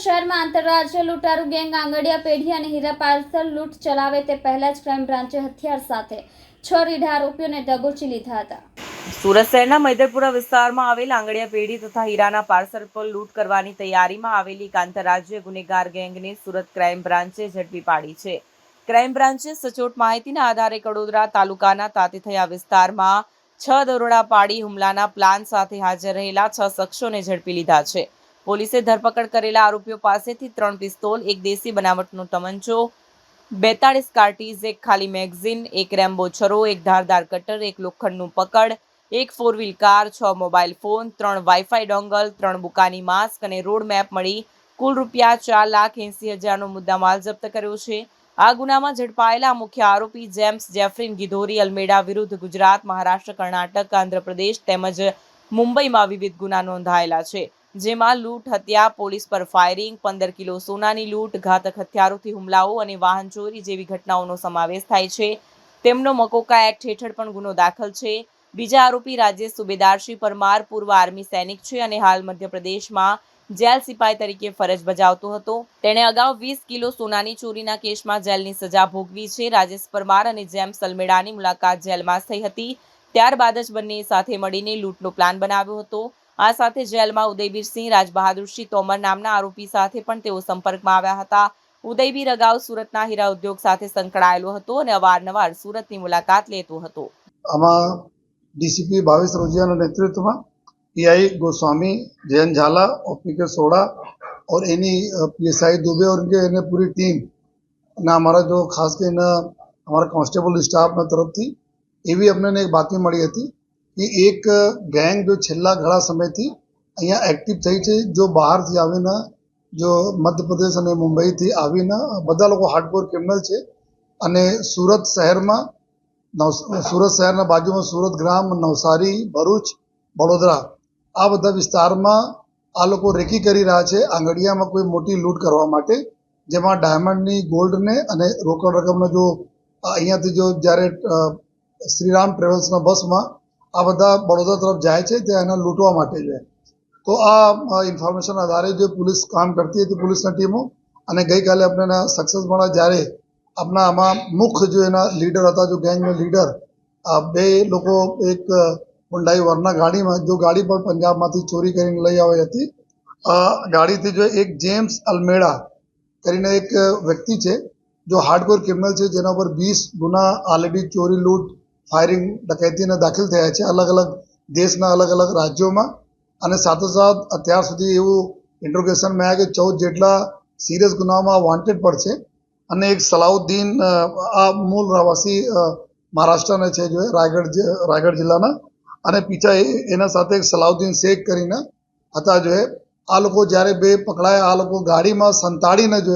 શહેરમાં આંતરરાજ્ય લૂંટારુ ગેંગ આંગડિયા પેઢી અને હીરા પાર્સલ લૂંટ ચલાવે તે પહેલા જ ક્રાઇમ બ્રાન્ચે હથિયાર સાથે છ રીઢા આરોપીઓને દગોચી લીધા હતા. સુરત શહેરના મૈદરપુરા વિસ્તારમાં આવેલ આંગડિયા પેઢી તથા હીરાના પાર્સલ પર લૂંટ કરવાની તૈયારીમાં આવેલી એક આંતરરાજ્ય ગુનેગાર ગેંગને સુરત ક્રાઇમ બ્રાન્ચે ઝડપી પાડી છે. ક્રાઇમ બ્રાન્ચે સચોટ માહિતીના આધારે કડોદરા તાલુકાના તાતીથયા વિસ્તારમાં છ દરોડા પાડી હુમલાના પ્લાન સાથે હાજર રહેલા છ શખ્સોને ઝડપી લીધા છે. પોલીસે ધરપકડ કરેલા આરોપીઓ પાસેથી ત્રણ પિસ્તોલ, એક દેશી બનાવટનો તમંચો, બેતાળીસ કાર્ટીઝ, એક ખાલી મેગઝીન, એક રેમ્બો છરો, એક ધારદાર કટર, એક લોખંડનું પકડ, એક ફોર વ્હીલ કાર, છ મોબાઈલ ફોન, ત્રણ વાઈફાઈ ડોંગલ, ત્રણ બુકાની માસ્ક અને રોડ મેપ મળી કુલ રૂપિયા ચાર લાખ એંસી હજારનો મુદ્દામાલ જપ્ત કર્યો છે. આ ગુનામાં ઝડપાયેલા મુખ્ય આરોપી જેમ્સ જેફરીન ગિધોરી અલમેડા વિરુદ્ધ ગુજરાત, મહારાષ્ટ્ર, કર્ણાટક, આંધ્રપ્રદેશ તેમજ મુંબઈમાં વિવિધ ગુના નોંધાયેલા છે. જેમાં લૂંટ, હત્યા, પોલીસ પર ફાયરિંગ પંદર કિલો સોનાની લૂંટ, ઘાતક હથિયારોથી હુમલાઓ અને વાહન ચોરી જેવી ઘટનાઓનો સમાવેશ થાય છે. તેમનો મકોકા એક્ટ હેઠળ પણ ગુનો દાખલ છે. બીજા આરોપી રાજેશ સુબેદારસિંહ પરમાર પૂર્વ આર્મી સૈનિક છે અને હાલ મધ્યપ્રદેશમાં જેલ સિપાઈ તરીકે ફરજ બજાવતો હતો. તેણે અગાઉ વીસ કિલો સોનાની ચોરીના કેસમાં જેલની સજા ભોગવી છે. રાજેશ પરમાર અને જેમ્સ સલમેડાની મુલાકાત જેલમાં થઈ હતી, ત્યારબાદ જ બંને સાથે મળીને લૂંટનો પ્લાન બનાવ્યો હતો. આ સાથે જેલમાં ઉદયબીરસિંહ રાજબહાદુરસિંહ તોમર નામના આરોપી સાથે પણ તેઓ સંપર્કમાં આવ્યા હતા ઉદયબીર અગાઉ સુરતના હીરા ઉદ્યોગ સાથે સંકળાયેલો હતો અને અવારનવાર સુરતની મુલાકાત લેતો હતો આમાં ડીસીપી ભાવેશ રોજિયાના નેતૃત્વમાં पीआई गोस्वामी जयंत झाला और पी के सोड़ा और एनी पीएसआई दुबे और इनके इन्हें पूरी टीम અને અમારા જો ખાસ કરીને અમારા કોન્સ્ટેબલ સ્ટાફના તરફથી એવી અમને એક બાતમી મળી હતી કે એક ગેંગ જો છેલ્લા ઘણા સમયથી અહીંયા એક્ટિવ થઈ છે. જો બહારથી આવીને, જો મધ્યપ્રદેશ અને મુંબઈથી આવીને બધા લોકો હાર્ડકોર ક્રિમિનલ છે. અને સુરત શહેરમાં, નવ, સુરત શહેરના બાજુમાં સુરત ગ્રામ, નવસારી, ભરૂચ, વડોદરા, આ બધા વિસ્તારમાં આ લોકો રેકી કરી રહ્યા છે આંગડિયામાં કોઈ મોટી લૂંટ કરવા માટે, જેમાં ડાયમંડની ગોલ્ડને અને રોકડ રકમનો જો અહીંયાથી જો જ્યારે શ્રીરામ ટ્રેવલ્સના બસમાં આ બધા બડોદરા તરફ જાય છે તે એને લૂંટવા માટે છે. તો આ ઇન્ફોર્મેશન આધારે જે પોલીસ કામ કરતી હતી, પોલીસની ટીમો, અને ગઈકાલે આપણે સક્સેસ મળ્યા જ્યારે આપણા આમાં મુખ્ય જો એના લીડર હતા, જો ગેંગના લીડર બે લોકો, એક હુંડાઈ વરના ગાડીમાં, જો ગાડી પણ પંજાબમાંથી ચોરી કરીને લઈ આવી હતી. ગાડીથી જો એક જેમ્સ અલમેડા કરીને એક વ્યક્તિ છે, જો હાર્ડકોર ક્રિમિનલ છે, જેના ઉપર વીસ ગુના ઓલરેડી ચોરી, લૂંટ ફાયરિંગ ડકૈતીના દાખલ થયા છે અલગ અલગ દેશના અલગ અલગ રાજ્યોમાં. અને સાથોસાથ અત્યાર સુધી એવું ઇન્ટ્રોગેશનમાં આવ્યા કે ચૌદ જેટલા સિરિયસ ગુનામાં વોન્ટેડ પણ છે. અને એક સલાઉદ્દીન આ મૂળ રહેવાસી મહારાષ્ટ્રના છે જો રાયગઢ રાયગઢ જિલ્લાના. અને પીછા એના સાથે એક સલાઉદ્દીન શેખ કરીને હતા જો. આ લોકો જ્યારે બે પકડાયા, આ લોકો ગાડીમાં સંતાડીને જો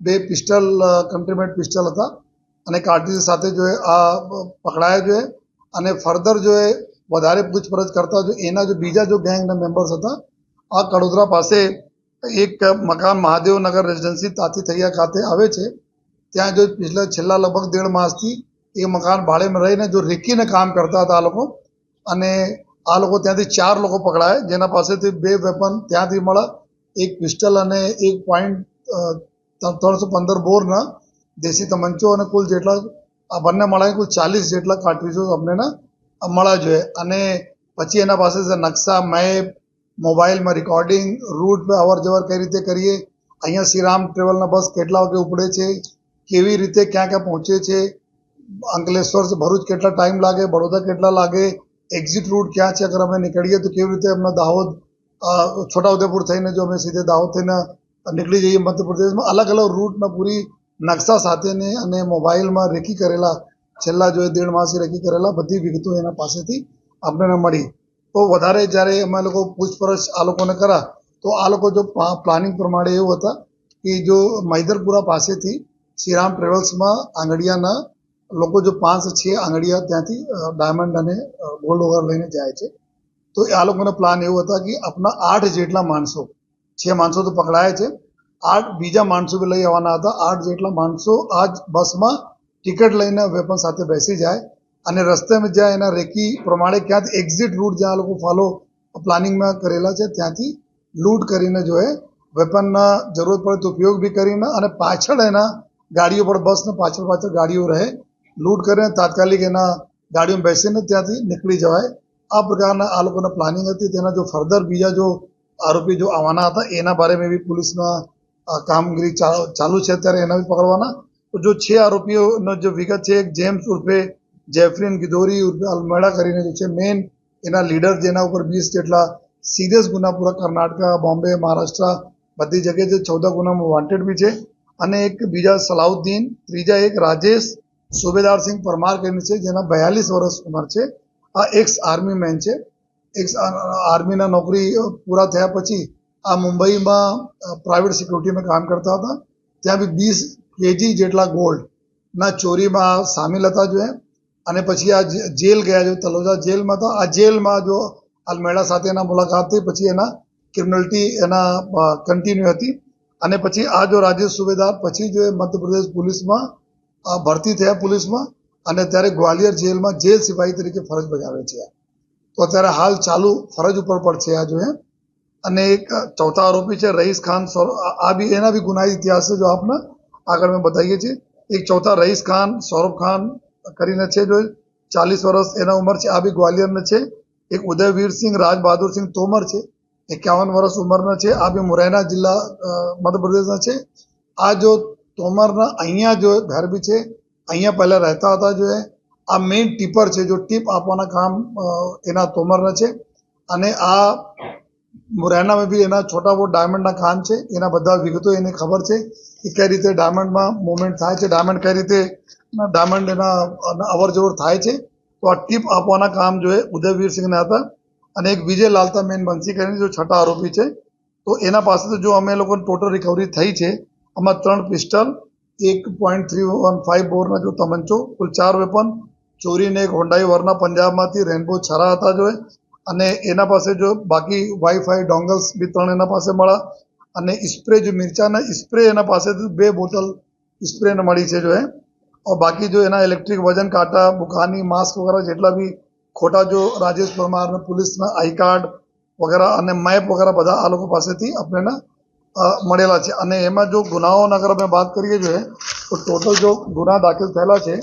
બે પિસ્ટલ કન્ટ્રીમેટ પિસ્ટલ હતા. અને કાળજી સાથે જો આ પકડાયા જોઈએ અને ફર્ધર જો એ વધારે પૂછપરછ કરતા જો એના જો બીજા જો ગેંગના મેમ્બર્સ હતા, આ કડોદરા પાસે એક મકાન મહાદેવનગર રેસિડેન્સી તાતીથૈયા ખાતે આવે છે. ત્યાં જો પિછલા છેલ્લા લગભગ દેઢ માસથી એ મકાન ભાડેમાં રહીને જો રેકીને કામ કરતા હતા આ લોકો, અને આ લોકો ત્યાંથી ચાર લોકો પકડાયા. જેના પાસેથી બે વેપન ત્યાંથી મળ્યા. એક પિસ્ટલ અને એક પોઈન્ટ ત્રણસો પંદર બોરના દેશી તમંચો અને કુલ જેટલા આ બંને મળાય કુલ ચાલીસ જેટલા કાર્ટ્રીજો અમને મળ્યા જોઈએ અને પછી એના પાસે નકશા મેપ મોબાઈલમાં રેકોર્ડિંગ રૂટ પર અવર જવર કઈ રીતે કરીએ, અહીંયા શ્રીરામ ટ્રેવલના બસ કેટલા વાગે ઉપડે છે, કેવી રીતે ક્યાં ક્યાં પહોંચે છે, અંકલેશ્વર ભરૂચ કેટલા ટાઈમ લાગે બરોડા કેટલા લાગે એક્ઝિટ રૂટ ક્યાં છે, અગર અમે નીકળીએ તો કેવી રીતે અમને દાહોદ છોટાઉદેપુર થઈને જો અમે સીધે દાહોદ થઈને નીકળી જઈએ મધ્યપ્રદેશમાં અલગ અલગ રૂટના પૂરી નકશા સાથેની અને મોબાઈલમાં રેકી કરેલા, છેલ્લા જો દેઢ માસથી રેકી કરેલા બધી વિગતો એના પાસેથી આપણને મળી. તો વધારે જ્યારે અમે લોકો પૂછપરછ આ લોકોને કરા, તો આ લોકો જો પ્લાનિંગ પ્રમાણે એવું હતા કે જો મૈદરપુરા પાસેથી શ્રીરામ ટ્રેવલ્સમાં આંગડિયાના લોકો જો પાંચ છ આંગડિયા ત્યાંથી ડાયમંડ અને ગોલ્ડ વગર લઈને જાય છે. તો આ લોકોનો પ્લાન એવો હતા કે આપણા આઠ જેટલા માણસો, છે માણસો તો પકડાયા છે આઠ બીજા માણસો બી લઈ આવવાના હતા. આઠ જેટલા માણસો આ જ બસમાં ટિકિટ લઈને વેપન સાથે બેસી જાય અને રસ્તેમાં જ્યાં એના રેકી પ્રમાણે ક્યાંથી એક્ઝિટ રૂટ જ્યાં લોકો ફોલો પ્લાનિંગમાં કરેલા છે, ત્યાંથી લૂંટ કરીને જો એ વેપનના જરૂરત પડે તો ઉપયોગ બી કરીને અને પાછળ એના ગાડીઓ પર બસને પાછળ પાછળ ગાડીઓ રહે લૂંટ કરીને તાત્કાલિક એના ગાડીઓમાં બેસીને ત્યાંથી નીકળી જવાય. આ પ્રકારના આ લોકોના પ્લાનિંગ હતી. તેના જો ફર્ધર બીજા જો આરોપી જો આવવાના હતા, એના બારેમાં બી પોલીસના કામગીરી ચાલુ છે અત્યારે એના પકડવાના. જો છે આરોપીઓનો જે વિગત છે, એક જેમ્સ ઉર્ફે જેફરીન ગિદોરી ઉર્ફે અલમેડા કરીને જે છે મેઇન એના લીડર જેના ઉપર વીસ જેટલા સિરિયસ ગુના પૂરા કર્ણાટક, બોમ્બે, મહારાષ્ટ્ર, બધી જગ્યાએ જે ચૌદ ગુનામાં વોન્ટેડ બી છે. અને એક બીજા સલાઉદ્દીન, ત્રીજા એક રાજેશ સુબેદારસિંહ પરમાર કરીને છે, જેના બયાલીસ વર્ષ ઉંમર છે. આ એક્સ આર્મી મેન છે. એક્સ આર્મીના નોકરી પૂરા થયા પછી આ મુંબઈમાં પ્રાઇવેટ સિક્યુરિટીમાં કામ કરતા હતા. ત્યાં બી વીસ કેજી જેટલા ગોલ્ડના ચોરીમાં સામેલ હતા જો. અને પછી આ જેલ ગયા જો તલોજા જેલમાં હતા. આ જેલમાં જો અલમેડા સાથે એના મુલાકાત થઈ, પછી એના ક્રિમિનલિટી એના કન્ટિન્યુ હતી. અને પછી આ જો રાજેશ સુબેદાર પછી જો એ મધ્યપ્રદેશ પોલીસમાં ભરતી થયા પોલીસમાં, અને ત્યારે ગ્વાલિયર જેલમાં જેલ સિપાહી તરીકે ફરજ બજાવે છે. તો અત્યારે હાલ ચાલુ ફરજ ઉપર પણ છે આ જો એ અને એક ચોથા આરોપી છે રઈસ ખાન આ બી એના બી ગુનાહિત ઇતિહાસ છે જો આપને, આગળ મેં બતાવીએ છીએ. એક ચોથા રઈસ ખાન, સૌરભ ખાન કરીને છે જો, ચાલીસ વર્ષ એના ઉંમર છે, આ બી ગ્વાલિયરના છે. એક ઉદયવીર સિંહ રાજ બહાદુર સિંહ તોમર છે. એકાવન વર્ષ ઉંમરના છે, આ બી મુરૈના જિલ્લા મધ્યપ્રદેશના છે. આ જો તોમરના અહીંયા જો ઘર બી છે, અહીંયા પહેલાં રહેતા હતા જો આ મેઇન ટીપર છે, જો ટીપ આપવાના કામ એના તોમરના છે. અને આ મુરૈનામાં બી એના છોટા બહુ ડાયમંડના કામ છે. એના બધા વિગતો એને ખબર છે કે કઈ રીતે ડાયમંડમાં મુવમેન્ટ થાય છે. ડાયમંડ કઈ રીતે ડાયમંડ એના અવર જવર થાય છે. તો આ ટીપ આપવાના કામ જો ઉદયવીર સિંહના હતા અને એક વિજય લાલતા મેન બંસી કરીને જો છઠ્ઠા આરોપી છે. તો એના પાસેથી જો અમે લોકોને ટોટલ રિકવરી થઈ છે, આમાં ત્રણ પિસ્ટલ એક પોઈન્ટ થ્રી વન ફાઇવ બોરના જો તમંચો, કુલ ચાર વેપન ચોરીને એક હોન્ડાઈ વરના પંજાબમાંથી રેનબો છરા હતા જો એ. અને એના પાસે જો બાકી વાઈફાઈ ડોંગલ્સ બી ત્રણ એના પાસે મળ્યા અને સ્પ્રે જો મિરચાના સ્પ્રે એના પાસેથી બે બોટલ સ્પ્રે ને મળી છે જો એ और बाकी जो है ना इलेक्ट्रिक वजन काटा बुखानी मास्क वगैरह જેટલા બી ખોટા જો રાજેશ પરમાર અને પોલીસના આઈ કાર્ડ વગેરે અને મેપ વગેરે બધા આ લોકો પાસેથી આપણને અ, મળેલા છે અને એમાં જો ગુનાઓના અગર અમે વાત કરીએ જોઈએ તો ટોટલ જો ગુના દાખલ થયેલા છે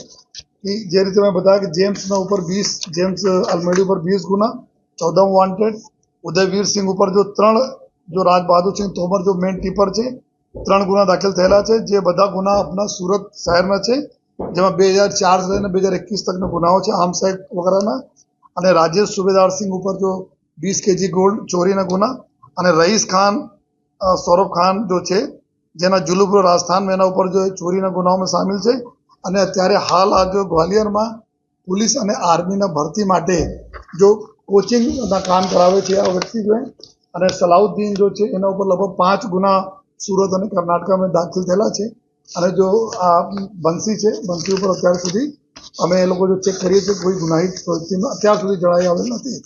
કે જે રીતે મેં बताया કે જેમ્સના ઉપર વીસ જેમ્સ અલમેડી ઉપર વીસ ગુના ચૌદમ વોન્ટેડ ઉદયવીર સિંઘ ઉપર જો ત્રણ, જો રાજ બહાદુર સિંહ તોમર જો મેન ટીપર છે, ત્રણ ગુના દાખલ થયેલા છે, જે બધા ગુના આપણા સુરત શહેરના છે, જેમાં બે હજાર ચાર લઈને બે હજાર એકવીસ તકના ગુનાઓ છે આર્મ્સ એક્ટ વગેરેના. અને રાજેશ સુબેદાર સિંહ ઉપર જો વીસ કેજી ગોલ્ડ ચોરીના ગુના અને રઈસ ખાન સૌરભ ખાન જો છે, જેના જુલુપુર રાજસ્થાન એના ઉપર જો ચોરીના ગુનાઓમાં સામેલ છે. અને અત્યારે હાલ આ જો ગ્વાલિયરમાં પોલીસ અને આર્મીના ભરતી માટે જો કોચિંગના કામ કરાવે છે આ વ્યક્તિ જો અને સલાઉદ્દીન જો છે, એના ઉપર લગભગ પાંચ ગુના સુરત અને કર્ણાટકમાં દાખલ થયેલા છે. અને જો આ બંસી છે, બંસી ઉપર અત્યાર સુધી અમે એ લોકો જો ચેક કરીએ છીએ, કોઈ ગુનાહિત પ્રવૃત્તિમાં અત્યાર સુધી જણાઈ આવેલ નથી.